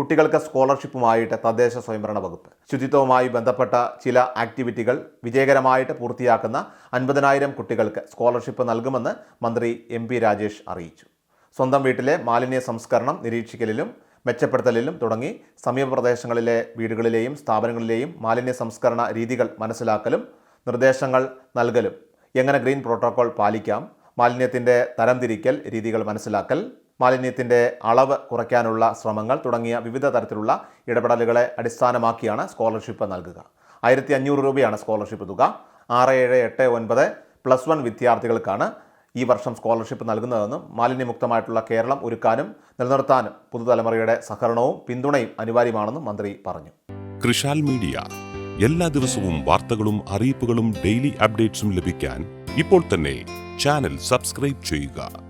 കുട്ടികൾക്ക് സ്കോളർഷിപ്പുമായിട്ട് തദ്ദേശ സ്വയംഭരണ വകുപ്പ്. ശുചിത്വവുമായി ബന്ധപ്പെട്ട ചില ആക്ടിവിറ്റികൾ വിജയകരമായിട്ട് പൂർത്തിയാക്കുന്ന അൻപതിനായിരം കുട്ടികൾക്ക് സ്കോളർഷിപ്പ് നൽകുമെന്ന് മന്ത്രി എം പി രാജേഷ് അറിയിച്ചു. സ്വന്തം വീട്ടിലെ മാലിന്യ സംസ്കരണം നിരീക്ഷിക്കലിലും മെച്ചപ്പെടുത്തലിലും തുടങ്ങി സമീപ പ്രദേശങ്ങളിലെ വീടുകളിലെയും സ്ഥാപനങ്ങളിലെയും മാലിന്യ സംസ്കരണ രീതികൾ മനസ്സിലാക്കലും നിർദ്ദേശങ്ങൾ നൽകലും. എങ്ങനെ ഗ്രീൻ പ്രോട്ടോകോൾ പാലിക്കാം മാലിന്യത്തിന്റെ തരംതിരിക്കൽ രീതികൾ മനസ്സിലാക്കൽ മാലിന്യത്തിന്റെ അളവ് കുറയ്ക്കാനുള്ള ശ്രമങ്ങൾ തുടങ്ങിയ വിവിധ തരത്തിലുള്ള ഇടപെടലുകളെ അടിസ്ഥാനമാക്കിയാണ് സ്കോളർഷിപ്പ് നൽകുക. ആയിരത്തി അഞ്ഞൂറ് രൂപയാണ് സ്കോളർഷിപ്പ് തുക. ആറ് ഏഴ് എട്ട് ഒൻപത് പ്ലസ് വൺ വിദ്യാർത്ഥികൾക്കാണ് ഈ വർഷം സ്കോളർഷിപ്പ് നൽകുന്നതെന്നും മാലിന്യമുക്തമായിട്ടുള്ള കേരളം ഒരുക്കാനും നിലനിർത്താനും പുതുതലമുറയുടെ സഹകരണവും പിന്തുണയും അനിവാര്യമാണെന്നും മന്ത്രി പറഞ്ഞു. കൃഷാൽ മീഡിയ. എല്ലാ ദിവസവും വാർത്തകളും അറിയിപ്പുകളും ഡെയിലി അപ്ഡേറ്റ്സും ലഭിക്കാൻ ഇപ്പോൾ തന്നെ ചാനൽ സബ്സ്ക്രൈബ് ചെയ്യുക.